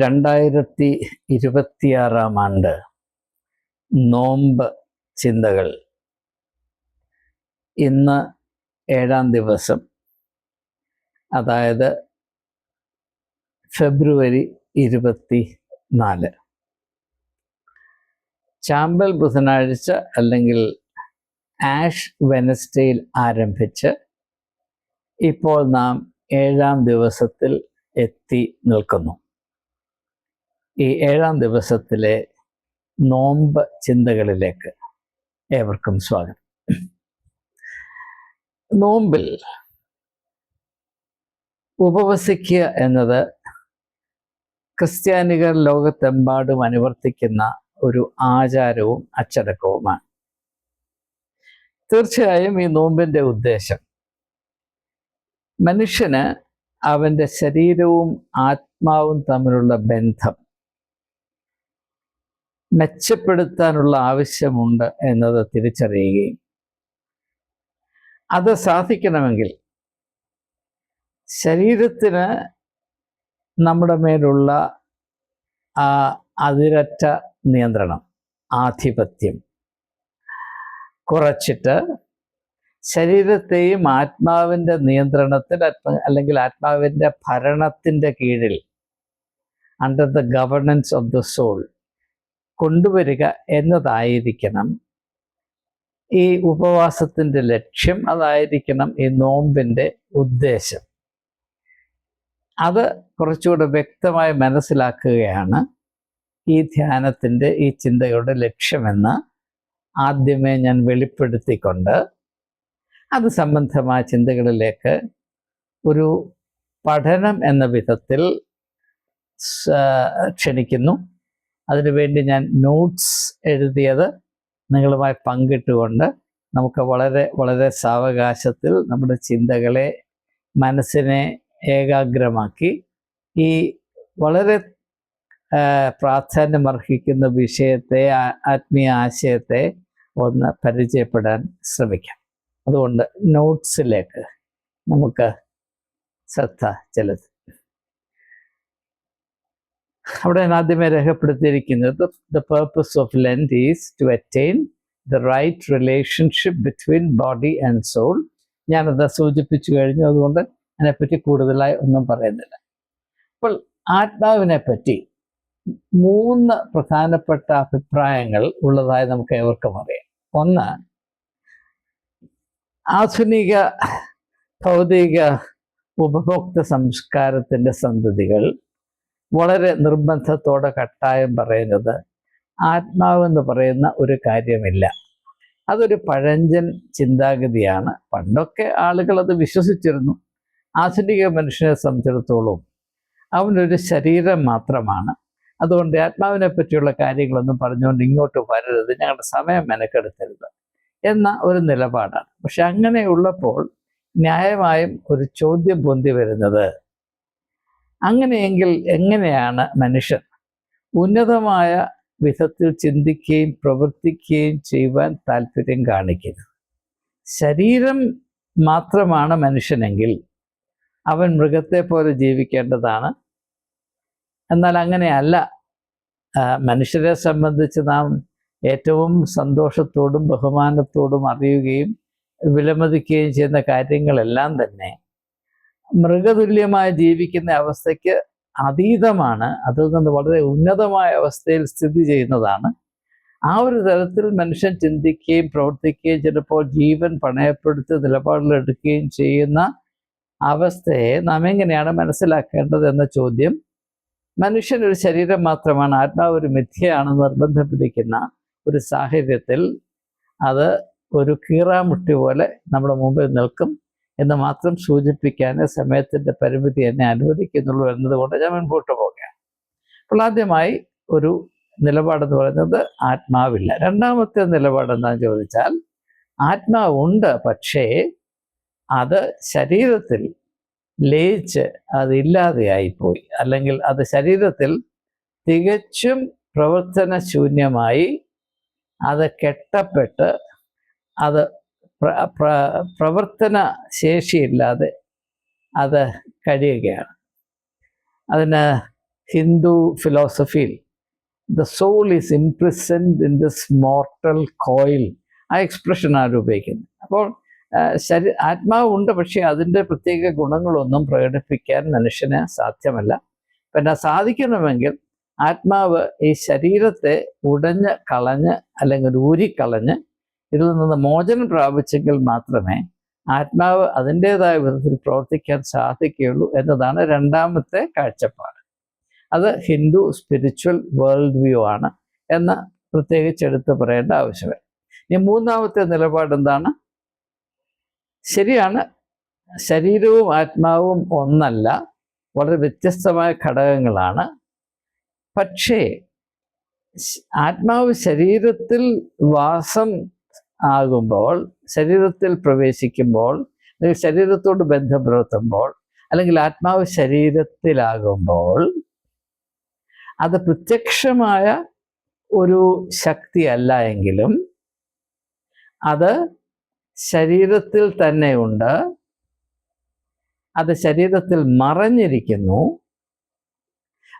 രണ്ടായിരത്തി ഇരുപത്തിയാറാം ആണ്ട് നോമ്പ് ചിന്തകൾ. ഇന്ന് ഏഴാം ദിവസം. അതായത് ഫെബ്രുവരി ഇരുപത്തി നാല് ചാമ്പൽ ബുധനാഴ്ച അല്ലെങ്കിൽ ആഷ് വെനസ്ഡേയിൽ ആരംഭിച്ച് ഇപ്പോൾ നാം ഏഴാം ദിവസത്തിൽ എത്തി നിൽക്കുന്നു. ഈ ഏഴാം ദിവസത്തിലെ നോമ്പ് ചിന്തകളിലേക്ക് ഏവർക്കും സ്വാഗതം. നോമ്പിൽ ഉപവസിക്കുക എന്നത് ക്രിസ്ത്യാനികൾ ലോകത്തെമ്പാടും അനുവർത്തിക്കുന്ന ഒരു ആചാരവും അച്ചടക്കവുമാണ്. തീർച്ചയായും ഈ നോമ്പിന്റെ ഉദ്ദേശം മനുഷ്യന് അവന്റെ ശരീരവും ആത്മാവും തമ്മിലുള്ള ബന്ധം മെച്ചപ്പെടുത്താനുള്ള ആവശ്യമുണ്ട് എന്നത് തിരിച്ചറിയുകയും അത് സാധിക്കണമെങ്കിൽ ശരീരത്തിന് നമ്മുടെ മേലുള്ള ആ അതിരറ്റ നിയന്ത്രണം ആധിപത്യം കുറച്ചിട്ട് ശരീരത്തെയും ആത്മാവിന്റെ നിയന്ത്രണത്തിൽ അല്ലെങ്കിൽ ആത്മാവിന്റെ ഭരണത്തിന്റെ കീഴിൽ under the governance of the soul കൊണ്ടുവരിക എന്നതായിരിക്കണം. ഈ ഉപവാസത്തിന്റെ ലക്ഷ്യം അതായിരിക്കണം ഈ നോമ്പിന്റെ ഉദ്ദേശം. അത് കുറച്ചുകൂടെ വ്യക്തമായി മനസ്സിലാക്കുകയാണ് ഈ ധ്യാനത്തിന്റെ ഈ ചിന്തയുടെ ലക്ഷ്യമെന്ന് ആദ്യമേ ഞാൻ വെളിപ്പെടുത്തിക്കൊണ്ട്. അത് സംബന്ധമായ ചിന്തകളിലേക്ക് ഒരു പഠനം എന്ന വിധത്തിൽ ക്ഷണിക്കുന്നു. അതിനുവേണ്ടി ഞാൻ നോട്ട്സ് എഴുതിയത് നിങ്ങളുമായി പങ്കിട്ടുകൊണ്ട് നമുക്ക് വളരെ വളരെ സാവകാശത്തിൽ നമ്മുടെ ചിന്തകളെ മനസ്സിനെ ഏകാഗ്രമാക്കി ഈ വളരെ പ്രാധാന്യമർഹിക്കുന്ന വിഷയത്തെ ആത്മീയ ആശയത്തെ ഒന്ന് പരിചയപ്പെടാൻ ശ്രമിക്കാം. അതുകൊണ്ട് നോട്ട്സിലേക്ക് നമുക്ക് ശ്രദ്ധ ചെലുത്തും അവിടെ ആദ്യമേ രേഖപ്പെടുത്തിയിരിക്കുന്നത് the purpose of Lent is to attain the right relationship between body and soul ഞാനത് സൂചിപ്പിച്ചു കഴിഞ്ഞു അതുകൊണ്ട് അതിനെപ്പറ്റി കൂടുതലായി ഒന്നും പറയുന്നില്ല. അപ്പോൾ ആത്മാവിനെ പറ്റി മൂന്ന് പ്രധാനപ്പെട്ട അഭിപ്രായങ്ങൾ ഉള്ളതായി നമുക്ക് ഏവർക്കും അറിയാം. ഒന്ന് ആധുനിക ഭൗതിക ഉപഭോക്തൃ സംസ്കാരത്തിന്റെ സന്തതികൾ വളരെ നിർബന്ധത്തോടെ കട്ടായം പറയുന്നത് ആത്മാവെന്ന് പറയുന്ന ഒരു കാര്യമില്ല. അതൊരു പഴഞ്ചൻ ചിന്താഗതിയാണ്. പണ്ടൊക്കെ ആളുകൾ അത് വിശ്വസിച്ചിരുന്നു. ആധുനിക മനുഷ്യനെ സംബന്ധിച്ചിടത്തോളം അവനൊരു ശരീരം മാത്രമാണ്. അതുകൊണ്ട് ആത്മാവിനെ പറ്റിയുള്ള കാര്യങ്ങളൊന്നും പറഞ്ഞുകൊണ്ട് ഇങ്ങോട്ട് വരരുത്. ഞങ്ങളുടെ സമയം മെനക്കെടുത്തരുത് എന്ന ഒരു നിലപാടാണ്. പക്ഷെ അങ്ങനെയുള്ളപ്പോൾ ന്യായമായും ഒരു ചോദ്യം പൊന്തി വരുന്നത് അങ്ങനെയെങ്കിൽ എങ്ങനെയാണ് മനുഷ്യൻ ഉന്നതമായ വിധത്തിൽ ചിന്തിക്കുകയും പ്രവർത്തിക്കുകയും ചെയ്യുവാൻ താല്പര്യം കാണിക്കുന്നത്? ശരീരം മാത്രമാണ് മനുഷ്യനെങ്കിൽ അവൻ മൃഗത്തെ പോലെ ജീവിക്കേണ്ടതാണ്. എന്നാൽ അങ്ങനെയല്ല. മനുഷ്യരെ സംബന്ധിച്ച് നാം ഏറ്റവും സന്തോഷത്തോടും ബഹുമാനത്തോടും അറിയുകയും വിലമതിക്കുകയും ചെയ്യുന്ന കാര്യങ്ങളെല്ലാം തന്നെ മൃഗതുല്യമായി ജീവിക്കുന്ന അവസ്ഥയ്ക്ക് അതീതമാണ്. അതിൽ നിന്ന് വളരെ ഉന്നതമായ അവസ്ഥയിൽ സ്ഥിതി ചെയ്യുന്നതാണ്. ആ ഒരു തരത്തിൽ മനുഷ്യൻ ചിന്തിക്കുകയും പ്രവർത്തിക്കുകയും ചിലപ്പോൾ ജീവൻ പണയപ്പെടുത്തി നിലപാടിലെടുക്കുകയും ചെയ്യുന്ന അവസ്ഥയെ നാം എങ്ങനെയാണ് മനസ്സിലാക്കേണ്ടത് എന്ന ചോദ്യം. മനുഷ്യൻ ഒരു ശരീരം മാത്രമാണ് ആത്മാവ് ഒരു മിഥ്യയാണ് നിർബന്ധം പിടിക്കുന്ന ഒരു സാഹചര്യത്തിൽ അത് ഒരു കീറാമുട്ടി പോലെ നമ്മുടെ മുമ്പിൽ നിൽക്കും. എന്ന് മാത്രം സൂചിപ്പിക്കാൻ സമയത്തിന്റെ പരിമിതി എന്നെ അനുവദിക്കുന്നുള്ളൂ എന്നതുകൊണ്ട് ഞാൻ മുൻപോട്ട് പോവുകയാണ്. അപ്പോൾ ആദ്യമായി ഒരു നിലപാടെന്ന് പറയുന്നത് ആത്മാവില്ല. രണ്ടാമത്തെ നിലപാട് എന്താണെന്ന് ചോദിച്ചാൽ ആത്മാവുണ്ട് പക്ഷേ അത് ശരീരത്തിൽ ലയിച്ച് അത് ഇല്ലാതെയായിപ്പോയി. അല്ലെങ്കിൽ അത് ശരീരത്തിൽ തികച്ചും പ്രവർത്തനശൂന്യമായി അത് കെട്ടപ്പെട്ട് അത് പ്രവർത്തന ശേഷിയില്ലാതെ അത് കഴിയുകയാണ്. അതിന് Hindu ഫിലോസഫിയിൽ the soul is imprisoned in this mortal coil ആ എക്സ്പ്രഷനാണ് ഉപയോഗിക്കുന്നത് അപ്പോൾ ശരീ ആത്മാവുണ്ട് പക്ഷേ അതിന്റെ പ്രത്യേക ഗുണങ്ങളൊന്നും പ്രകടിപ്പിക്കാൻ മനുഷ്യന് സാധ്യമല്ല. പിന്നെ സാധിക്കണമെങ്കിൽ ആത്മാവ് ഈ ശരീരത്തെ ഉടഞ്ഞ് കളഞ്ഞ് അല്ലെങ്കിൽ ഊരിക്കളഞ്ഞ് ഇതിൽ നിന്ന് മോചനം പ്രാപിച്ചെങ്കിൽ മാത്രമേ ആത്മാവ് അതിന്റെതായ വിധത്തിൽ പ്രവർത്തിക്കാൻ സാധിക്കുകയുള്ളൂ എന്നതാണ് രണ്ടാമത്തെ കാഴ്ചപ്പാട്. അത് ഹിന്ദു സ്പിരിച്വൽ വേൾഡ് വ്യൂ ആണ് എന്ന് പ്രത്യേകിച്ച് എടുത്ത് പറയേണ്ട ആവശ്യമില്ല. ഇനി മൂന്നാമത്തെ നിലപാട് എന്താണ്? ശരിയാണ്. ശരീരവും ആത്മാവും ഒന്നല്ല വളരെ വ്യത്യസ്തമായ ഘടകങ്ങളാണ്. പക്ഷേ ആത്മാവ് ശരീരത്തിൽ വാസം ആകുമ്പോൾ ശരീരത്തിൽ പ്രവേശിക്കുമ്പോൾ അല്ലെങ്കിൽ ശരീരത്തോട് ബന്ധം പുലർത്തുമ്പോൾ അല്ലെങ്കിൽ ആത്മാവ് ശരീരത്തിലാകുമ്പോൾ അത് പ്രത്യക്ഷമായ ഒരു ശക്തി അല്ല എങ്കിലും അത് ശരീരത്തിൽ തന്നെയുണ്ട് അത് ശരീരത്തിൽ മറഞ്ഞിരിക്കുന്നു.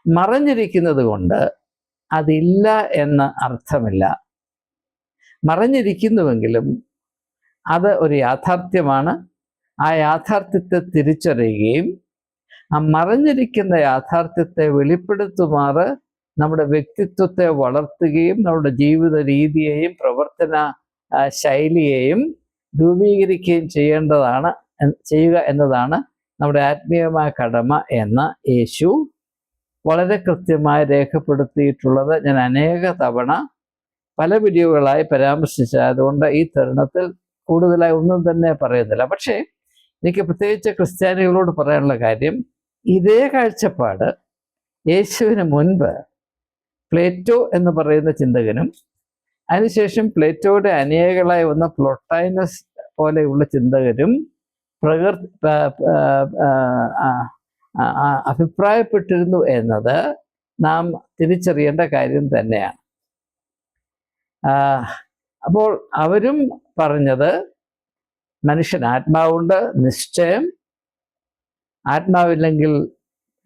മറഞ്ഞിരിക്കുന്നത് കൊണ്ട് അതില്ല എന്ന് അർത്ഥമില്ല. മറഞ്ഞിരിക്കുന്നുവെങ്കിലും അത് ഒരു യാഥാർത്ഥ്യമാണ്. ആ യാഥാർത്ഥ്യത്തെ തിരിച്ചറിയുകയും ആ മറഞ്ഞിരിക്കുന്ന യാഥാർത്ഥ്യത്തെ വെളിപ്പെടുത്തുമാറ് നമ്മുടെ വ്യക്തിത്വത്തെ വളർത്തുകയും നമ്മുടെ ജീവിത രീതിയെയും പ്രവർത്തന ശൈലിയെയും രൂപീകരിക്കുകയും ചെയ്യേണ്ടതാണ് ചെയ്യുക എന്നതാണ് നമ്മുടെ ആത്മീയമായ കടമ എന്ന യേശു വളരെ കൃത്യമായി രേഖപ്പെടുത്തിയിട്ടുള്ളത്. ഞാൻ അനേക തവണ പല വീഡിയോകളായി പരാമർശിച്ചതുകൊണ്ട് ഈ തരുണത്തിൽ കൂടുതലായി ഒന്നും തന്നെ പറയുന്നില്ല. പക്ഷേ എനിക്ക് പ്രത്യേകിച്ച് ക്രിസ്ത്യാനികളോട് പറയാനുള്ള കാര്യം ഇതേ കാഴ്ചപ്പാട് യേശുവിന് മുൻപ് പ്ലേറ്റോ എന്ന് പറയുന്ന ചിന്തകനും അതിനുശേഷം പ്ലേറ്റോയുടെ അനുയായികളായി വന്ന പ്ലോട്ടൈനസ് പോലെയുള്ള ചിന്തകരും പ്രകൃ അഭിപ്രായപ്പെട്ടിരുന്നു എന്നത് നാം തിരിച്ചറിയേണ്ട കാര്യം തന്നെയാണ്. അപ്പോൾ അവരും പറഞ്ഞത് മനുഷ്യൻ ആത്മാവുണ്ട് നിശ്ചയം. ആത്മാവില്ലെങ്കിൽ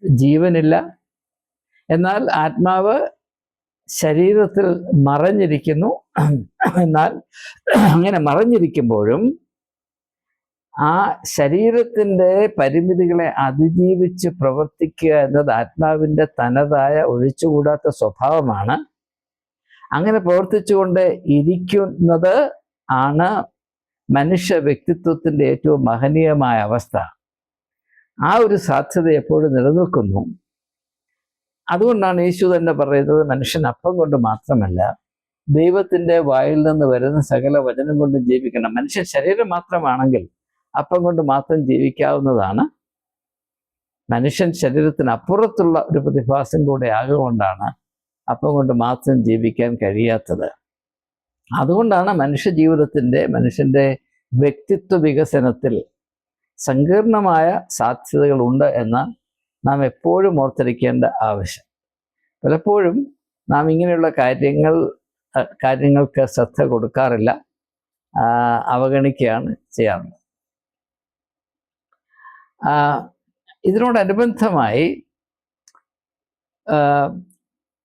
ജീവനില്ല. എന്നാൽ ആത്മാവ് ശരീരത്തിൽ മറഞ്ഞിരിക്കുന്നു. എന്നാൽ അങ്ങനെ മറഞ്ഞിരിക്കുമ്പോഴും ആ ശരീരത്തിന്റെ പരിമിതികളെ അതിജീവിച്ച് പ്രവർത്തിക്കുക എന്നത് ആത്മാവിന്റെ തനതായ ഒഴിച്ചുകൂടാത്ത സ്വഭാവമാണ്. അങ്ങനെ പ്രവർത്തിച്ചുകൊണ്ട് ഇരിക്കുന്നത് ആണ് മനുഷ്യ വ്യക്തിത്വത്തിന്റെ ഏറ്റവും മഹനീയമായ അവസ്ഥ. ആ ഒരു സാധ്യത എപ്പോഴും നിലനിൽക്കുന്നു. അതുകൊണ്ടാണ് യേശു തന്നെ പറയുന്നത് മനുഷ്യൻ അപ്പം കൊണ്ട് മാത്രമല്ല ദൈവത്തിന്റെ വായിൽ നിന്ന് വരുന്ന സകല വചനം കൊണ്ട് ജീവിക്കണം. മനുഷ്യൻ ശരീരം മാത്രമാണെങ്കിൽ അപ്പം കൊണ്ട് മാത്രം ജീവിക്കാവുന്നതാണ്. മനുഷ്യൻ ശരീരത്തിനപ്പുറത്തുള്ള ഒരു പ്രതിഭാസം കൂടെ ആകുകൊണ്ടാണ് അപ്പം കൊണ്ട് മാത്രം ജീവിക്കാൻ കഴിയാത്തത്. അതുകൊണ്ടാണ് മനുഷ്യ ജീവിതത്തിന്റെ മനുഷ്യന്റെ വ്യക്തിത്വ വികസനത്തിൽ സങ്കീർണമായ സാധ്യതകളുണ്ട് എന്ന് നാം എപ്പോഴും ഓർത്തിരിക്കേണ്ട ആവശ്യം. പലപ്പോഴും നാം ഇങ്ങനെയുള്ള കാര്യങ്ങൾ കാര്യങ്ങൾക്ക് ശ്രദ്ധ കൊടുക്കാറില്ല അവഗണിക്കുകയാണ് ചെയ്യാറുള്ളത്. ഇതിനോടനുബന്ധമായി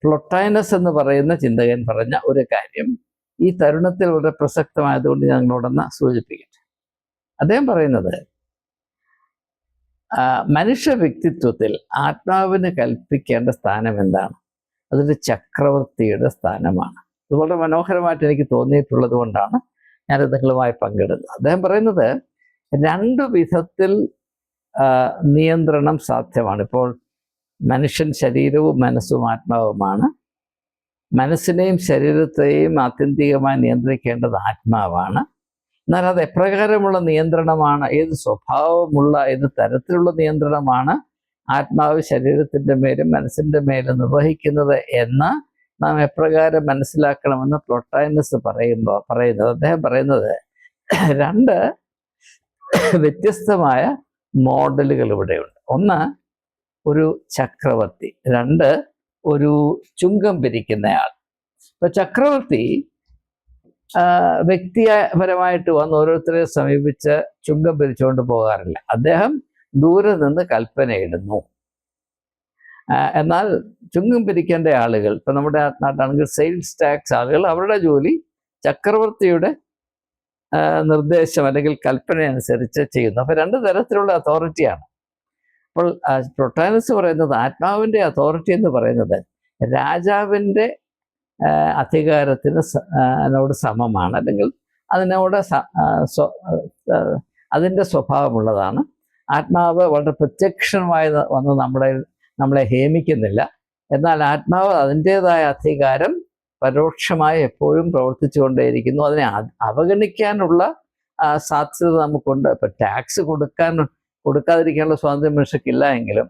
പ്ലൊട്ടൈനസ് എന്ന് പറയുന്ന ചിന്തകൻ പറഞ്ഞ ഒരു കാര്യം ഈ തരുണത്തിൽ വളരെ പ്രസക്തമായതുകൊണ്ട് ഞാൻ നിങ്ങളോടൊന്ന് സൂചിപ്പിക്കട്ടെ. അദ്ദേഹം പറയുന്നത് മനുഷ്യ വ്യക്തിത്വത്തിൽ ആത്മാവിന് കൽപ്പിക്കേണ്ട സ്ഥാനം എന്താണ്? അതൊരു ചക്രവർത്തിയുടെ സ്ഥാനമാണ്. ഇത് വളരെ മനോഹരമായിട്ട് എനിക്ക് തോന്നിയിട്ടുള്ളത് കൊണ്ടാണ് ഞാൻ നിങ്ങളുമായി പങ്കിടുന്നത്. അദ്ദേഹം പറയുന്നത് രണ്ടു വിധത്തിൽ നിയന്ത്രണം സാധ്യമാണ്. ഇപ്പോൾ മനുഷ്യൻ ശരീരവും മനസ്സും ആത്മാവുമാണ്. മനസ്സിനെയും ശരീരത്തെയും ആത്യന്തികമായി നിയന്ത്രിക്കേണ്ടത് ആത്മാവാണ്. എന്നാൽ അത് എപ്രകാരമുള്ള നിയന്ത്രണമാണ്? ഏത് സ്വഭാവമുള്ള ഏത് തരത്തിലുള്ള നിയന്ത്രണമാണ് ആത്മാവ് ശരീരത്തിന്റെ മേലും മനസ്സിന്റെ മേലും നിർവഹിക്കുന്നത് എന്ന് നാം എപ്രകാരം മനസ്സിലാക്കണമെന്ന് പ്ലോട്ടൈനസ് പറയുമ്പോൾ പറയുന്നത് അദ്ദേഹം പറയുന്നത് രണ്ട് വ്യത്യസ്തമായ മോഡലുകൾ ഇവിടെയുണ്ട്. ഒന്ന് ഒരു ചക്രവർത്തി. രണ്ട് ഒരു ചുങ്കം പിരിക്കുന്നയാൾ. ഇപ്പൊ ചക്രവർത്തി വ്യക്തിപരമായിട്ട് വന്ന് ഓരോരുത്തരെ സമീപിച്ച് ചുങ്കം പിരിച്ചുകൊണ്ട് പോകാറില്ല. അദ്ദേഹം ദൂരെ നിന്ന് കൽപ്പനയിടുന്നു. എന്നാൽ ചുങ്കം പിരിക്കേണ്ട ആളുകൾ ഇപ്പം നമ്മുടെ നാട്ടാണെങ്കിൽ സെയിൽസ് ടാക്സ് ആളുകൾ അവരുടെ ജോലി ചക്രവർത്തിയുടെ നിർദ്ദേശം അല്ലെങ്കിൽ കൽപ്പന അനുസരിച്ച് ചെയ്യുന്നു. അപ്പോൾ രണ്ട് തരത്തിലുള്ള അതോറിറ്റിയാണ്. അപ്പോൾ പ്രൊട്ടാനസ് പറയുന്നത് ആത്മാവിന്റെ അതോറിറ്റി എന്ന് പറയുന്നത് രാജാവിന്റെ അധികാരത്തിന് അതിനോട് സമമാണ്. അല്ലെങ്കിൽ അതിനോട് അതിന്റെ സ്വഭാവമുള്ളതാണ്. ആത്മാവ് വളരെ പ്രത്യക്ഷമായി വന്ന് നമ്മുടെ നമ്മളെ ഹേമിക്കുന്നില്ല. എന്നാൽ ആത്മാവ് അതിന്റേതായ അധികാരം പരോക്ഷമായി എപ്പോഴും പ്രവർത്തിച്ചുകൊണ്ടേയിരിക്കുന്നു. അതിനെ അവഗണിക്കാനുള്ള സാധ്യത നമുക്കുണ്ട്. ഇപ്പം ടാക്സ് കൊടുക്കാൻ കൊടുക്കാതിരിക്കാനുള്ള സ്വാതന്ത്ര്യം മനുഷ്യക്കില്ല എങ്കിലും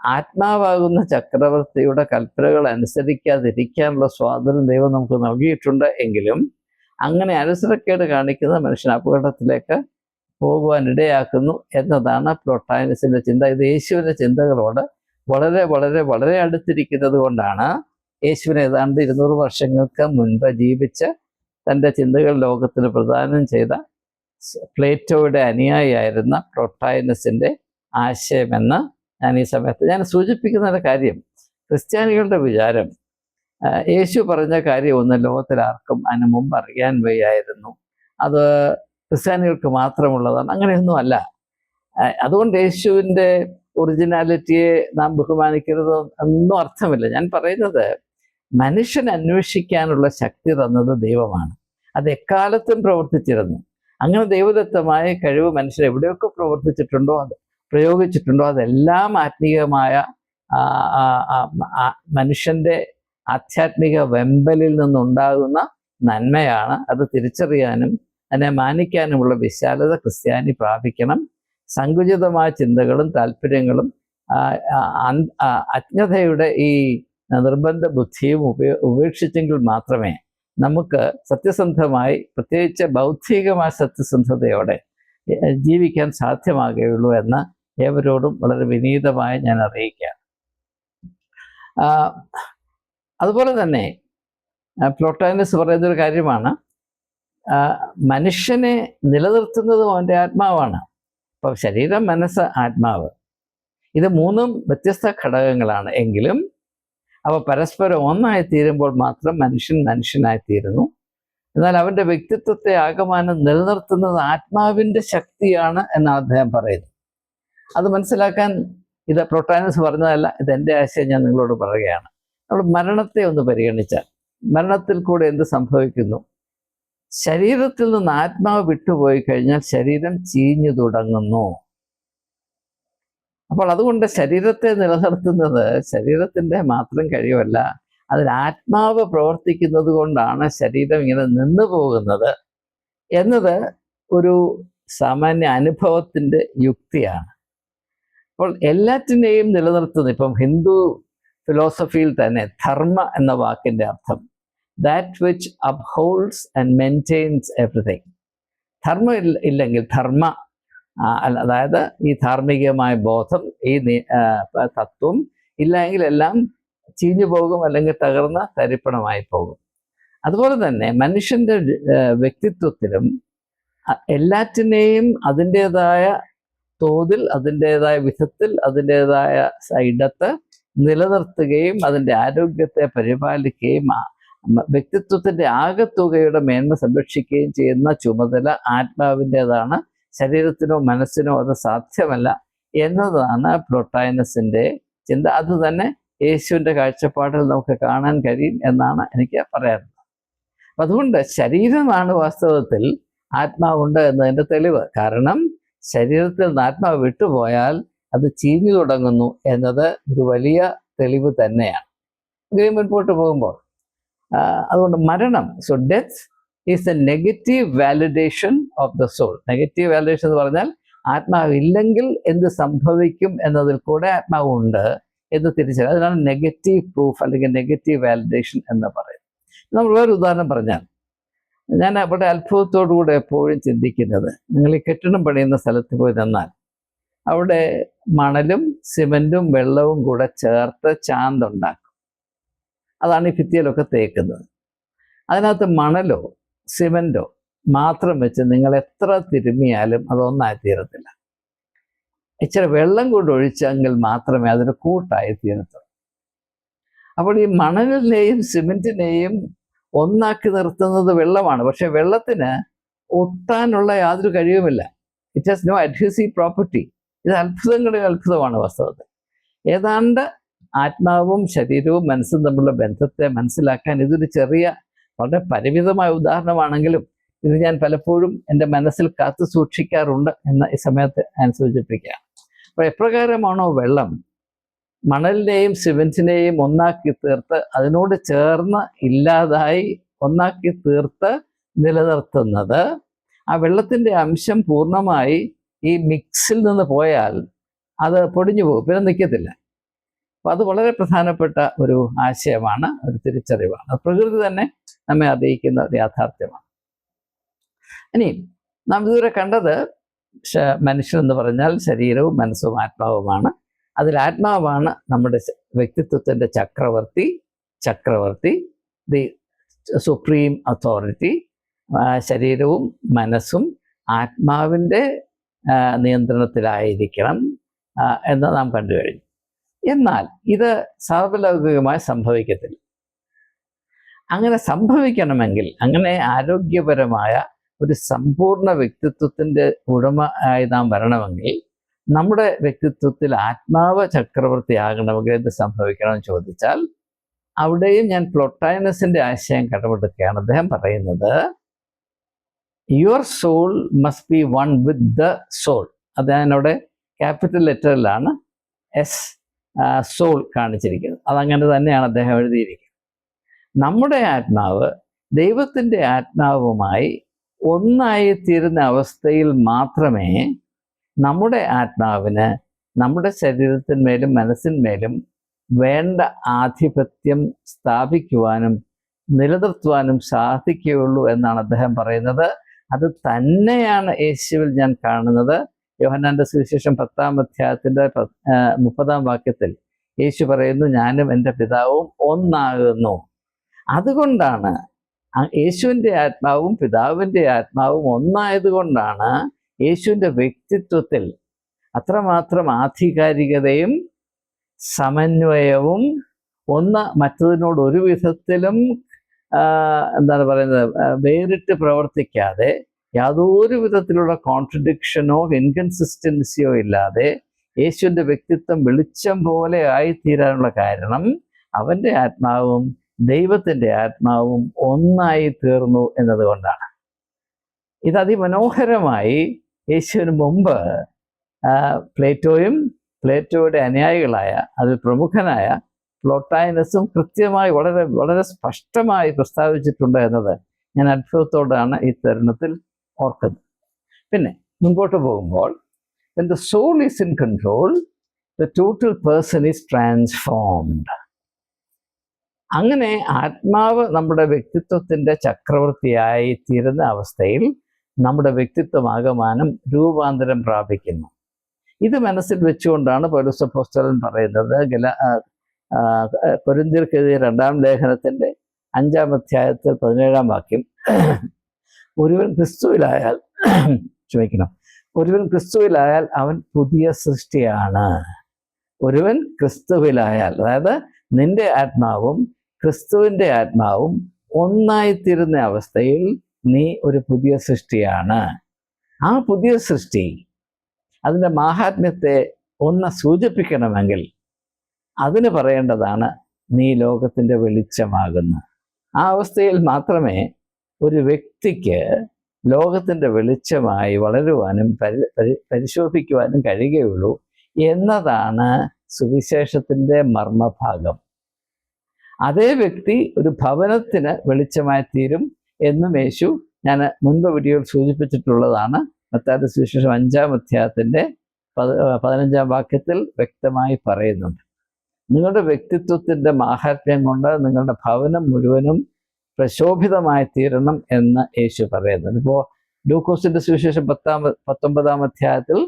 ആത്മാവാകുന്ന ചക്രവർത്തിയുടെ കൽപ്പനകൾ അനുസരിക്കാതിരിക്കാനുള്ള സ്വാതന്ത്ര്യം ദൈവം നമുക്ക് നൽകിയിട്ടുണ്ട് എങ്കിലും അങ്ങനെ അനുസരക്കേട് കാണിക്കുന്ന മനുഷ്യൻ അപകടത്തിലേക്ക് പോകുവാൻ ഇടയാക്കുന്നു എന്നതാണ് പ്ലോട്ടാനിസിന്റെ ചിന്ത. ഇത് യേശുവിന്റെ ചിന്തകളോട് വളരെ വളരെ വളരെ അടുത്തിരിക്കുന്നത് കൊണ്ടാണ് യേശുവിനെ ഏതാണ്ട് ഇരുന്നൂറ് വർഷങ്ങൾക്ക് മുൻപ് ജീവിച്ച് തന്റെ ചിന്തകൾ ലോകത്തിന് പ്രദാനം ചെയ്ത പ്ലേറ്റോയുടെ അനുയായിയായിരുന്ന പ്രൊട്ടൈനസിന്റെ ആശയമെന്ന് ഞാൻ ഈ സമയത്ത് ഞാൻ സൂചിപ്പിക്കുന്ന ഒരു കാര്യം. ക്രിസ്ത്യാനികളുടെ വിചാരം യേശു പറഞ്ഞ കാര്യം ഒന്നും ലോകത്തിൽ ആർക്കും അതിന് മുമ്പ് അറിയാൻ വയ്യായിരുന്നു. അത് ക്രിസ്ത്യാനികൾക്ക് മാത്രമുള്ളതാണ് അങ്ങനെയൊന്നും അല്ല. അതുകൊണ്ട് യേശുവിന്റെ ഒറിജിനാലിറ്റിയെ നാം ബഹുമാനിക്കരുത് എന്നും അർത്ഥമില്ല. ഞാൻ പറയുന്നത് മനുഷ്യൻ അന്വേഷിക്കാനുള്ള ശക്തി തന്നത് ദൈവമാണ്. അത് എക്കാലത്തും പ്രവർത്തിച്ചിരുന്നു. അങ്ങനെ ദൈവദത്തമായ കഴിവ് മനുഷ്യർ എവിടെയൊക്കെ പ്രവർത്തിച്ചിട്ടുണ്ടോ അത് പ്രയോഗിച്ചിട്ടുണ്ടോ അതെല്ലാം ആത്മീയമായ മനുഷ്യന്റെ ആധ്യാത്മിക വെമ്പലിൽ നിന്നുണ്ടാകുന്ന നന്മയാണ്. അത് തിരിച്ചറിയാനും അതിനെ മാനിക്കാനുമുള്ള വിശാലത ക്രിസ്ത്യാനി പ്രാപിക്കണം. സങ്കുചിതമായ ചിന്തകളും താല്പര്യങ്ങളും അജ്ഞതയുടെ ഈ നിർബന്ധ ബുദ്ധിയും ഉപേക്ഷിച്ചെങ്കിൽ മാത്രമേ നമുക്ക് സത്യസന്ധമായി പ്രത്യേകിച്ച് ബൗദ്ധികമായ സത്യസന്ധതയോടെ ജീവിക്കാൻ സാധ്യമാകുകയുള്ളൂ എന്ന് ഏവരോടും വളരെ വിനീതമായി ഞാൻ അറിയിക്കാം അതുപോലെ തന്നെ പ്ലോട്ടാനസ് പറയുന്നൊരു കാര്യമാണ് മനുഷ്യനെ നിലനിർത്തുന്നതും അവന്റെ ആത്മാവാണ്. അപ്പം ശരീരം മനസ്സ് ആത്മാവ്. ഇത് മൂന്നും വ്യത്യസ്ത ഘടകങ്ങളാണ്. എങ്കിലും അവ പരസ്പരം ഒന്നായി തീരുമ്പോൾ മാത്രം മനുഷ്യൻ മനുഷ്യനായി തീരുന്നു എന്നാൽ അവന്റെ വ്യക്തിത്വത്തെ ആകമാനം നിലനിർത്തുന്നത് ആത്മാവിന്റെ ശക്തിയാണ് എന്നാണ് അദ്ദേഹം പറയുന്നത്. അത് മനസ്സിലാക്കാൻ ഇത് പ്രൊട്ടാനസ് പറഞ്ഞതല്ല ഇത് എന്റെ ആശയം ഞാൻ നിങ്ങളോട് പറയുകയാണ്. നമ്മൾ മരണത്തെ ഒന്ന് പരിഗണിച്ചാൽ മരണത്തിൽ കൂടെ എന്ത് സംഭവിക്കുന്നു? ശരീരത്തിൽ നിന്ന് ആത്മാവ് വിട്ടുപോയി കഴിഞ്ഞാൽ ശരീരം ചീഞ്ഞു തുടങ്ങുന്നു. അപ്പോൾ അതുകൊണ്ട് ശരീരത്തെ നിലനിർത്തുന്നത് ശരീരത്തിന്റെ മാത്രം കഴിവല്ല അതിൽ ആത്മാവ് പ്രവർത്തിക്കുന്നത് കൊണ്ടാണ് ശരീരം ഇങ്ങനെ നിന്നു പോകുന്നത്. എന്നത് ഒരു സാമാന്യ അനുഭവത്തിന്റെ യുക്തിയാണ്. അപ്പോൾ എല്ലാറ്റിനെയും നിലനിർത്തുന്നത് ഇപ്പം ഹിന്ദു ഫിലോസഫിയിൽ തന്നെ ധർമ്മ എന്ന വാക്കിന്റെ അർത്ഥം that which upholds and maintains everything ധർമ്മം ഇല്ല- ഇല്ലെങ്കിൽ ധർമ്മ അതായത് ഈ ധാർമ്മികമായ ബോധം ഈ തത്വം ഇല്ലെങ്കിൽ എല്ലാം ചീഞ്ഞു പോകും അല്ലെങ്കിൽ തകർന്ന തരിപ്പണമായി പോകും. അതുപോലെ തന്നെ മനുഷ്യന്റെ വ്യക്തിത്വത്തിലും എല്ലാറ്റിനെയും അതിന്റെതായ തോതിൽ അതിന്റെതായ വിധത്തിൽ അതിന്റെതായ ഇടത്ത് നിലനിർത്തുകയും അതിന്റെ ആരോഗ്യത്തെ പരിപാലിക്കുകയും വ്യക്തിത്വത്തിന്റെ ആകത്തുകയുടെ മേന്മ സംരക്ഷിക്കുകയും ചെയ്യുന്ന ചുമതല ആത്മാവിന്റെതാണ് ശരീരത്തിനോ മനസ്സിനോ അത് സാധ്യമല്ല എന്നതാണ് പ്ലോട്ടൈനസിന്റെ ചിന്ത. അത് തന്നെ യേശുവിന്റെ കാഴ്ചപ്പാടിൽ നമുക്ക് കാണാൻ കഴിയും എന്നാണ് എനിക്ക് പറയാനുള്ളത്. അപ്പം അതുകൊണ്ട് ശരീരമാണ് വാസ്തവത്തിൽ ആത്മാവുണ്ട് എന്നതിന്റെ തെളിവ്. കാരണം ശരീരത്തിൽ നിന്ന് ആത്മാവ് വിട്ടുപോയാൽ അത് ചീഞ്ഞു തുടങ്ങുന്നു എന്നത് ഒരു വലിയ തെളിവ് തന്നെയാണ്. ഇങ്ങനെ മുൻപോട്ട് പോകുമ്പോൾ അതുകൊണ്ട് മരണം so death is a negative validation of the soul negative validation എന്ന് പറഞ്ഞാൽ ആത്മാവ് ഇല്ലെങ്കിൽ എന്ത് സംഭവിക്കും എന്നതിൽ കൂടെ ആത്മാവ് ഉണ്ട് എന്ന് തിരിച്ചറിയാം. അതിനാണ് നെഗറ്റീവ് പ്രൂഫ് അല്ലെങ്കിൽ നെഗറ്റീവ് വാലിഡേഷൻ എന്ന് പറയുന്നത്. നമ്മൾ വേറെ ഉദാഹരണം പറഞ്ഞാൽ ഞാൻ അവിടെ അത്ഭുതത്തോടുകൂടെ എപ്പോഴും ചിന്തിക്കുന്നത് നിങ്ങൾ ഈ കെട്ടിടം പണിയുന്ന സ്ഥലത്ത് പോയി നിന്നാൽ അവിടെ മണലും സിമെന്റും വെള്ളവും കൂടെ ചേർത്ത് ചാന്തുണ്ടാക്കും. അതാണ് ഈ ഭിത്തിയിലൊക്കെ തേക്കുന്നത്. അതിനകത്ത് മണലോ സിമന്റോ മാത്രം വെച്ച് നിങ്ങൾ എത്ര തിരുമ്മിയാലും അതൊന്നായി തീരത്തില്ല. ഇച്ചിരി വെള്ളം കൊണ്ട് ഒഴിച്ചെങ്കിൽ മാത്രമേ അതിന് കൂട്ടായി തീരത്തുള്ളൂ. അപ്പോൾ ഈ മണലിനെയും സിമെന്റിനെയും ഒന്നാക്കി നിർത്തുന്നത് വെള്ളമാണ്. പക്ഷെ വെള്ളത്തിന് ഒട്ടാനുള്ള യാതൊരു കഴിവുമില്ല. It has no adhesive property ഇത് അത്ഭുതങ്ങളുടെ അത്ഭുതമാണ് വാസ്തവത്തിൽ. ഏതാണ്ട് ആത്മാവും ശരീരവും മനസ്സും തമ്മിലുള്ള ബന്ധത്തെ മനസ്സിലാക്കാൻ ഇതൊരു ചെറിയ വളരെ പരിമിതമായ ഉദാഹരണമാണെങ്കിലും ഇത് ഞാൻ പലപ്പോഴും എന്റെ മനസ്സിൽ കാത്തു സൂക്ഷിക്കാറുണ്ട് എന്ന ഈ സമയത്ത് ഞാൻ സൂചിപ്പിക്കുകയാണ്. അപ്പോൾ എപ്രകാരമാണോ വെള്ളം മണലിനെയും സിമെന്റിനെയും ഒന്നാക്കി തീർത്ത് അതിനോട് ചേർന്ന് ഇല്ലാതായി ഒന്നാക്കി തീർത്ത് നിലനിർത്തുന്നത്? ആ വെള്ളത്തിന്റെ അംശം പൂർണമായി ഈ മിക്സിൽ നിന്ന് പോയാൽ അത് പൊടിഞ്ഞു പോകും പിന്നെ നിൽക്കത്തില്ല. അപ്പം അത് വളരെ പ്രധാനപ്പെട്ട ഒരു ആശയമാണ് ഒരു തിരിച്ചറിവാണ്. പ്രകൃതി തന്നെ നമ്മെ അറിയിക്കുന്ന യാഥാർത്ഥ്യമാണ്. ഇനി നാം ഇതുവരെ കണ്ടത് മനുഷ്യൻ എന്ന് പറഞ്ഞാൽ ശരീരവും മനസ്സും ആത്മാവുമാണ്. അതിൽ ആത്മാവാണ് നമ്മുടെ വ്യക്തിത്വത്തിന്റെ ചക്രവർത്തി ചക്രവർത്തി ദി സുപ്രീം അതോറിറ്റി ശരീരവും മനസ്സും ആത്മാവിന്റെ നിയന്ത്രണത്തിലായിരിക്കണം എന്ന് നാം കണ്ടു കഴിഞ്ഞു. എന്നാൽ ഇത് സാർവലൗകികമായി സംഭവിക്കത്തില്ല. അങ്ങനെ സംഭവിക്കണമെങ്കിൽ അങ്ങനെ ആരോഗ്യപരമായ ഒരു സമ്പൂർണ വ്യക്തിത്വത്തിന്റെ ഉടമ ആയി നാം വരണമെങ്കിൽ നമ്മുടെ വ്യക്തിത്വത്തിൽ ആത്മാവ് ചക്രവർത്തി ആകണമെങ്കിൽ എന്ത് സംഭവിക്കണം ചോദിച്ചാൽ അവിടെയും ഞാൻ പ്ലൊട്ടൈനസിന്റെ ആശയം കടമെടുക്കുകയാണ്. അദ്ദേഹം പറയുന്നത് your soul must be one with the soul അത് ഞാനവിടെ ക്യാപിറ്റൽ ലെറ്ററിലാണ് എസ് സോൾ കാണിച്ചിരിക്കുന്നത്. അതങ്ങനെ തന്നെയാണ് അദ്ദേഹം എഴുതിയിരിക്കുന്നത്. നമ്മുടെ ആത്മാവ് ദൈവത്തിന്റെ ആത്മാവുമായി ഒന്നായി തീരുന്ന അവസ്ഥയിൽ മാത്രമേ നമ്മുടെ ആത്മാവിന് നമ്മുടെ ശരീരത്തിന്മേലും മനസ്സിന്മേലും വേണ്ട ആധിപത്യം സ്ഥാപിക്കുവാനും നിലനിർത്തുവാനും സാധിക്കുകയുള്ളൂ എന്നാണ് അദ്ദേഹം പറയുന്നത്. അത് തന്നെയാണ് യേശുവിൽ ഞാൻ കാണുന്നത്. യോഹനാന്റെ സുവിശേഷം പത്താം ആ, മുപ്പതാം വാക്യത്തിൽ യേശു പറയുന്നു ഞാനും എന്റെ പിതാവും ഒന്നാകുന്നു. അതുകൊണ്ടാണ് യേശുവിന്റെ ആത്മാവും പിതാവിന്റെ ആത്മാവും ഒന്നായതുകൊണ്ടാണ് യേശുവിന്റെ വ്യക്തിത്വത്തിൽ അത്രമാത്രം ആധികാരികതയും സമന്വയവും ഒന്ന് മറ്റതിനോട് ഒരു വിധത്തിലും എന്താണ് പറയുന്നത് വേറിട്ട് പ്രവർത്തിക്കാതെ യാതൊരു വിധത്തിലുള്ള കോൺട്രഡിക്ഷനോ ഇൻകൺസിസ്റ്റൻസിയോ ഇല്ലാതെ യേശുവിന്റെ വ്യക്തിത്വം വെളിച്ചം പോലെ ആയിത്തീരാനുള്ള കാരണം അവന്റെ ആത്മാവും ദൈവത്തിന്റെ ആത്മാവും ഒന്നായി തീർന്നു എന്നതുകൊണ്ടാണ്. ഇത് അതിമനോഹരമായി യേശുവിന് മുമ്പ് പ്ലേറ്റോയും പ്ലേറ്റോയുടെ അനുയായികളായ അതിൽ പ്രമുഖനായ പ്ലോട്ടൈനസും കൃത്യമായി വളരെ വളരെ സ്പഷ്ടമായി പ്രസ്താവിച്ചിട്ടുണ്ട് എന്നത് ഞാൻ അത്ഭുതത്തോടാണ് ഈ തരുണത്തിൽ ഓർക്കുന്നത്. പിന്നെ മുമ്പോട്ട് പോകുമ്പോൾ when the soul is in control the total person is transformed. അങ്ങനെ ആത്മാവ് നമ്മുടെ വ്യക്തിത്വത്തിന്റെ ചക്രവർത്തിയായി തീരുന്ന അവസ്ഥയിൽ നമ്മുടെ വ്യക്തിത്വം വ്യക്തിത്വമാകമാനം രൂപാന്തരം പ്രാപിക്കുന്നു. ഇത് മനസ്സിൽ വെച്ചുകൊണ്ടാണ് പൗരസപ്പോസ്റ്റലൻ പറയുന്നത് ഗല കൊരിന്ത്യർക്കെതിരെ രണ്ടാം ലേഖനത്തിന്റെ അഞ്ചാം അധ്യായത്തിൽ പതിനേഴാം വാക്യം. ഒരുവൻ ക്രിസ്തുവിലായാൽ ക്ഷമിക്കണം ഒരുവൻ ക്രിസ്തുവിലായാൽ അവൻ പുതിയ സൃഷ്ടിയാണ്. ഒരുവൻ ക്രിസ്തുവിലായാൽ അതായത് നിന്റെ ആത്മാവും ക്രിസ്തുവിന്റെ ആത്മാവും ഒന്നായിത്തീരുന്ന അവസ്ഥയിൽ നീ ഒരു പുതിയ സൃഷ്ടിയാണ്. ആ പുതിയ സൃഷ്ടി അതിന്റെ മാഹാത്മ്യത്തെ ഒന്ന് സൂചിപ്പിക്കണമെങ്കിൽ അതിന് പറയേണ്ടതാണ് നീ ലോകത്തിന്റെ വെളിച്ചമാകുന്നു. ആ അവസ്ഥയിൽ മാത്രമേ ഒരു വ്യക്തിക്ക് ലോകത്തിന്റെ വെളിച്ചമായി വളരുവാനും പരി പരി- പരിശോഭിക്കുവാനും കഴിയുകയുള്ളൂ എന്നതാണ് സുവിശേഷത്തിന്റെ മർമ്മഭാഗം. അതേ വ്യക്തി ഒരു ഭവനത്തിന് വെളിച്ചമായി തീരും എന്നും യേശു ഞാൻ മുൻപ് വീഡിയോയിൽ സൂചിപ്പിച്ചിട്ടുള്ളതാണ്. മത്താന്റെ സുവിശേഷം അഞ്ചാം അധ്യായത്തിന്റെ പത പതിനഞ്ചാം വാക്യത്തിൽ വ്യക്തമായി പറയുന്നുണ്ട്. നിങ്ങളുടെ വ്യക്തിത്വത്തിന്റെ മാഹാത്മ്യം കൊണ്ട് നിങ്ങളുടെ ഭവനം മുഴുവനും പ്രശോഭിതമായി തീരണം എന്ന് യേശു പറയുന്നുണ്ട് ഇപ്പോൾ ലൂക്കോസിന്റെ സുവിശേഷം പത്താം പത്തൊമ്പതാം അധ്യായത്തിൽ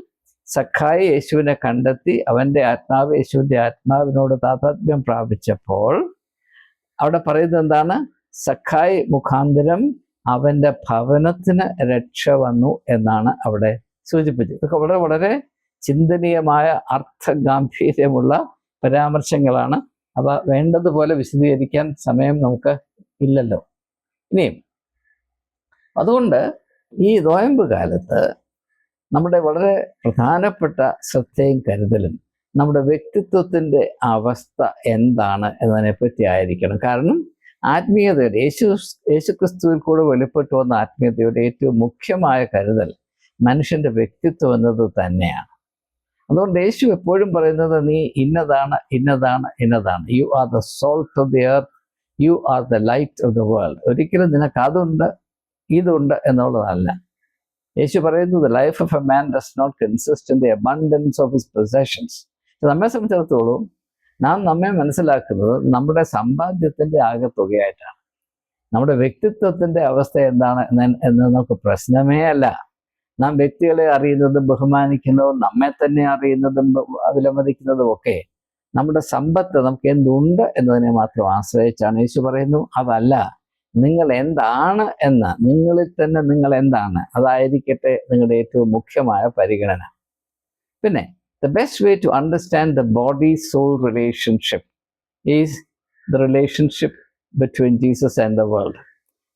സഖായി യേശുവിനെ കണ്ടെത്തി അവന്റെ ആത്മാവ് യേശുവിന്റെ ആത്മാവിനോട് താതാത്മ്യം പ്രാപിച്ചപ്പോൾ അവിടെ പറയുന്നത് എന്താണ്? സഖായി മുഖാന്തരം അവന്റെ ഭവനത്തിന് രക്ഷ വന്നു എന്നാണ് അവിടെ സൂചിപ്പിച്ചത്. ഇതൊക്കെ വളരെ വളരെ ചിന്തനീയമായ അർത്ഥഗാംഭീര്യമുള്ള പരാമർശങ്ങളാണ്. അവ വേണ്ടതുപോലെ വിശദീകരിക്കാൻ സമയം നമുക്ക് ഇല്ലല്ലോ. ഇനിയും അതുകൊണ്ട് ഈ നോയമ്പ് കാലത്ത് നമ്മുടെ വളരെ പ്രധാനപ്പെട്ട ശ്രദ്ധയും കരുതലും നമ്മുടെ വ്യക്തിത്വത്തിന്റെ അവസ്ഥ എന്താണ് എന്നതിനെപ്പറ്റി ആയിരിക്കണം. കാരണം ആത്മീയതയുടെ യേശു യേശുക്രിസ്തുവിൽ കൂടെ വെളിപ്പെട്ടു വന്ന ആത്മീയതയുടെ ഏറ്റവും മുഖ്യമായ കരുതൽ മനുഷ്യന്റെ വ്യക്തിത്വം എന്നത് തന്നെയാണ്. അതുകൊണ്ട് യേശു എപ്പോഴും പറയുന്നത് നീ ഇന്നതാണ് ഇന്നതാണ് ഇന്നതാണ്. You are the salt of the earth you are the light of the world ഒരിക്കലും നിനക്ക് അതുണ്ട് ഇതുണ്ട് എന്നുള്ളതല്ല. യേശു പറയുന്നത് life of a man does not consist in the abundance of his possessions നമ്മെ സംബന്ധിച്ചിടത്തോളം നാം നമ്മെ മനസ്സിലാക്കുന്നത് നമ്മുടെ സമ്പാദ്യത്തിന്റെ ആകെ തുകയായിട്ടാണ്. നമ്മുടെ വ്യക്തിത്വത്തിന്റെ അവസ്ഥ എന്താണ് എന്ന് നമുക്ക് പ്രശ്നമേ അല്ല. നാം വ്യക്തികളെ അറിയുന്നതും ബഹുമാനിക്കുന്നതും നമ്മെ തന്നെ അറിയുന്നതും വിലമതിക്കുന്നതും ഒക്കെ നമ്മുടെ സമ്പത്ത് നമുക്ക് എന്തുണ്ട് എന്നതിനെ മാത്രം ആശ്രയിച്ചാണ് യേശു പറയുന്നു അതല്ല നിങ്ങൾ എന്താണ് എന്ന് നിങ്ങളിൽ തന്നെ നിങ്ങൾ എന്താണ് അതായിരിക്കട്ടെ നിങ്ങളുടെ ഏറ്റവും മുഖ്യമായ പരിഗണന. പിന്നെ the best way to understand the body soul relationship is the relationship between Jesus and the world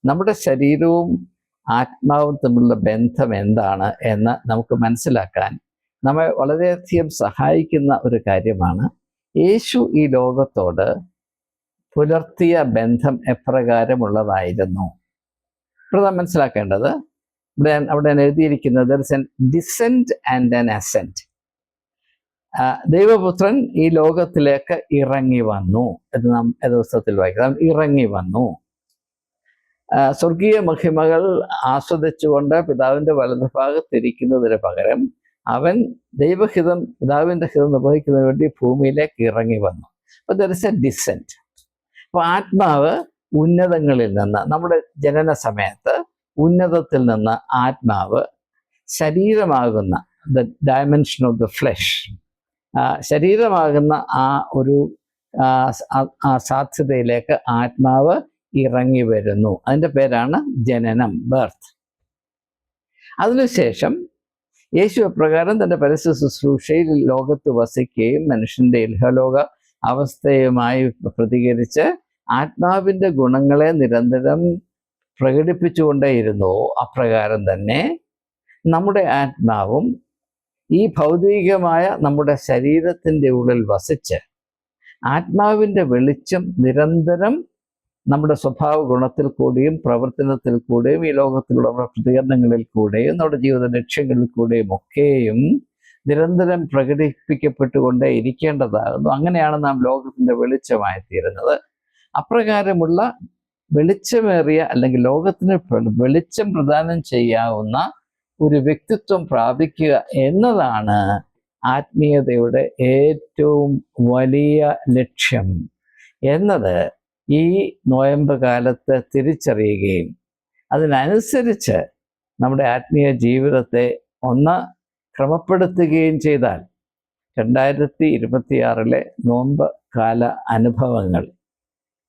നമ്മുടെ ശരീരവും ആത്മാവും തമ്മിലുള്ള ബന്ധം എന്താണ് എന്ന് നമുക്ക് മനസ്സിലാക്കാൻ നമ്മെ വളരെയധികം സഹായിക്കുന്ന ഒരു കാര്യമാണ്. യേശു ഈ ലോകത്തോട് പുലർത്തിയ ബന്ധം എപ്രകാരമുള്ളതായിരുന്നു? ഇവിടെ മനസ്സിലാക്കേണ്ടത്. ഇവിടെ അവിടെ എഴുതിയിരിക്കുന്നത് ഡിസെന്റ് ആൻഡ് ആൻ അസെന്റ് ദൈവപുത്രൻ ഈ ലോകത്തിലേക്ക് ഇറങ്ങി വന്നു എന്ന് നാം ദിവസത്തിൽ വായിക്കാം. ഇറങ്ങി വന്നു. സ്വർഗീയ മഹിമകൾ ആസ്വദിച്ചുകൊണ്ട് പിതാവിന്റെ വലതുഭാഗത്തിരിക്കുന്നതിന് പകരം അവൻ ദൈവഹിതം പിതാവിന്റെ ഹിതം നിർവഹിക്കുന്നതിന് വേണ്ടി ഭൂമിയിലേക്ക് ഇറങ്ങി വന്നു. അപ്പോൾ ദർ ഇസ് എ ഡിസെന്റ് അപ്പോൾ ആത്മാവ് ഉന്നതങ്ങളിൽ നിന്ന് നമ്മുടെ ജനന സമയത്ത് ഉന്നതത്തിൽ നിന്ന് ആത്മാവ് ശരീരമാകുന്ന the dimension of the flesh ശരീരമാകുന്ന ആ ഒരു ആ സാധ്യതയിലേക്ക് ആത്മാവ് ഇറങ്ങി വരുന്നു. അതിന്റെ പേരാണ് ജനനം ബർത്ത്. അതിനുശേഷം യേശു അപ്രകാരം തന്റെ പരസ്യ ശുശ്രൂഷയിൽ ലോകത്ത് വസിക്കുകയും മനുഷ്യന്റെ ഇഹലോക അവസ്ഥയുമായി പ്രതികരിച്ച് ആത്മാവിന്റെ ഗുണങ്ങളെ നിരന്തരം പ്രകടിപ്പിച്ചുകൊണ്ടേയിരുന്നു. അപ്രകാരം തന്നെ നമ്മുടെ ആത്മാവും ഈ ഭൗതികമായ നമ്മുടെ ശരീരത്തിന്റെ ഉള്ളിൽ വസിച്ച് ആത്മാവിന്റെ വെളിച്ചം നിരന്തരം നമ്മുടെ സ്വഭാവ ഗുണത്തിൽ കൂടിയും പ്രവർത്തനത്തിൽ കൂടെയും ഈ ലോകത്തിലുള്ള പ്രതികരണങ്ങളിൽ കൂടെയും നമ്മുടെ ജീവിത ലക്ഷ്യങ്ങളിൽ കൂടെയും ഒക്കെയും നിരന്തരം പ്രകടിപ്പിക്കപ്പെട്ടുകൊണ്ടേ ഇരിക്കേണ്ടതാകുന്നു. അങ്ങനെയാണ് നാം ലോകത്തിന്റെ വെളിച്ചമായി തീരുന്നത്. അപ്രകാരമുള്ള വെളിച്ചമേറിയ അല്ലെങ്കിൽ ലോകത്തിന് വെളിച്ചം പ്രദാനം ചെയ്യാവുന്ന ഒരു വ്യക്തിത്വം പ്രാപിക്കുക എന്നതാണ് ആത്മീയതയുടെ ഏറ്റവും വലിയ ലക്ഷ്യം. എന്നത് ഈ നോയമ്പ് കാലത്ത് തിരിച്ചറിയുകയും അതിനനുസരിച്ച് നമ്മുടെ ആത്മീയ ജീവിതത്തെ ഒന്ന് ക്രമപ്പെടുത്തുകയും ചെയ്താൽ രണ്ടായിരത്തി ഇരുപത്തിയാറിലെ നോമ്പ് കാല അനുഭവങ്ങൾ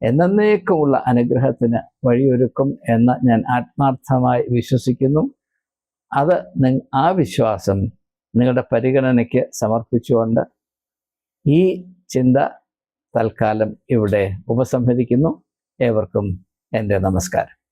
എന്നേക്കുമുള്ള അനുഗ്രഹത്തിന് വഴിയൊരുക്കും എന്ന് ഞാൻ ആത്മാർത്ഥമായി വിശ്വസിക്കുന്നു. അത് ആ വിശ്വാസം നിങ്ങളുടെ പരിഗണനയ്ക്ക് സമർപ്പിച്ചുകൊണ്ട് ഈ ചിന്ത തൽക്കാലം ഇവിടെ ഉപസംഹരിക്കുന്നു. ഏവർക്കും എന്റെ നമസ്കാരം.